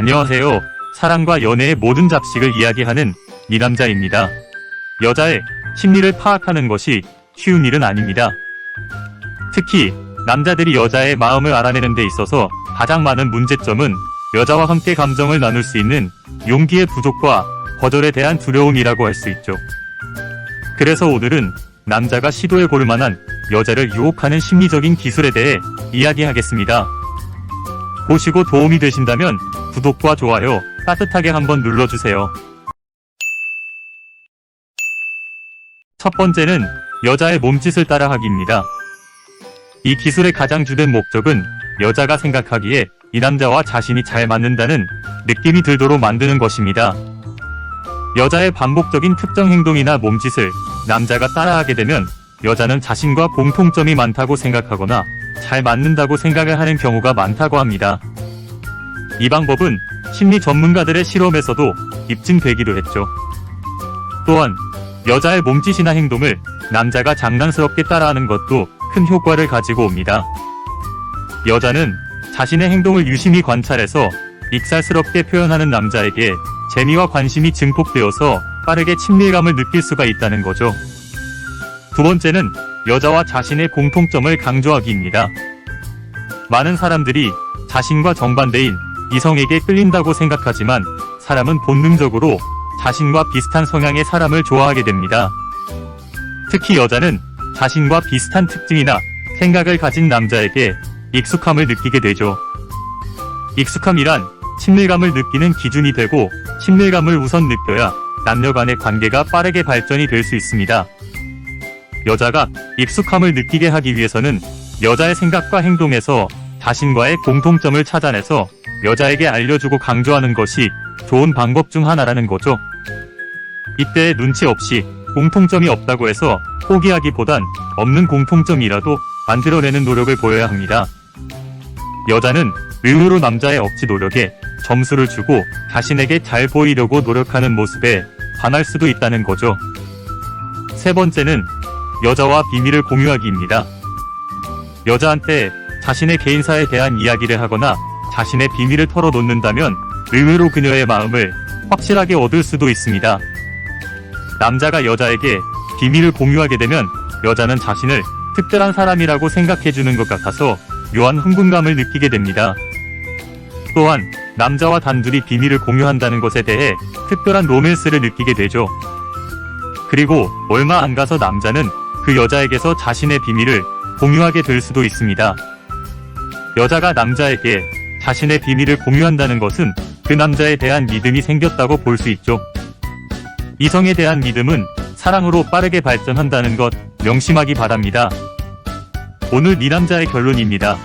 안녕하세요. 사랑과 연애의 모든 잡식을 이야기하는 이 남자입니다. 여자의 심리를 파악하는 것이 쉬운 일은 아닙니다. 특히 남자들이 여자의 마음을 알아내는 데 있어서 가장 많은 문제점은 여자와 함께 감정을 나눌 수 있는 용기의 부족과 거절에 대한 두려움이라고 할 수 있죠. 그래서 오늘은 남자가 시도해 볼 만한 여자를 유혹하는 심리적인 기술에 대해 이야기하겠습니다. 보시고 도움이 되신다면 구독과 좋아요 따뜻하게 한번 눌러주세요. 첫 번째는 여자의 몸짓을 따라하기입니다. 이 기술의 가장 주된 목적은 여자가 생각하기에 이 남자와 자신이 잘 맞는다는 느낌이 들도록 만드는 것입니다. 여자의 반복적인 특정 행동이나 몸짓을 남자가 따라하게 되면 여자는 자신과 공통점이 많다고 생각하거나 잘 맞는다고 생각을 하는 경우가 많다고 합니다. 이 방법은 심리 전문가들의 실험에서도 입증되기도 했죠. 또한 여자의 몸짓이나 행동을 남자가 장난스럽게 따라하는 것도 큰 효과를 가지고 옵니다. 여자는 자신의 행동을 유심히 관찰해서 익살스럽게 표현하는 남자에게 재미와 관심이 증폭되어서 빠르게 친밀감을 느낄 수가 있다는 거죠. 두 번째는 여자와 자신의 공통점을 강조하기입니다. 많은 사람들이 자신과 정반대인 이성에게 끌린다고 생각하지만 사람은 본능적으로 자신과 비슷한 성향의 사람을 좋아하게 됩니다. 특히 여자는 자신과 비슷한 특징이나 생각을 가진 남자에게 익숙함을 느끼게 되죠. 익숙함이란 친밀감을 느끼는 기준이 되고 친밀감을 우선 느껴야 남녀 간의 관계가 빠르게 발전이 될 수 있습니다. 여자가 익숙함을 느끼게 하기 위해서는 여자의 생각과 행동에서 자신과의 공통점을 찾아내서 여자에게 알려주고 강조하는 것이 좋은 방법 중 하나라는 거죠. 이때 눈치 없이 공통점이 없다고 해서 포기하기보단 없는 공통점이라도 만들어내는 노력을 보여야 합니다. 여자는 의외로 남자의 억지 노력에 점수를 주고 자신에게 잘 보이려고 노력하는 모습에 반할 수도 있다는 거죠. 세 번째는 여자와 비밀을 공유하기입니다. 여자한테 자신의 개인사에 대한 이야기를 하거나 자신의 비밀을 털어놓는다면 의외로 그녀의 마음을 확실하게 얻을 수도 있습니다. 남자가 여자에게 비밀을 공유하게 되면 여자는 자신을 특별한 사람이라고 생각해주는 것 같아서 묘한 흥분감을 느끼게 됩니다. 또한 남자와 단둘이 비밀을 공유한다는 것에 대해 특별한 로맨스를 느끼게 되죠. 그리고 얼마 안 가서 남자는 그 여자에게서 자신의 비밀을 공유하게 될 수도 있습니다. 여자가 남자에게 자신의 비밀을 공유한다는 것은 그 남자에 대한 믿음이 생겼다고 볼 수 있죠. 이성에 대한 믿음은 사랑으로 빠르게 발전한다는 것 명심하기 바랍니다. 오늘 이 남자의 결론입니다.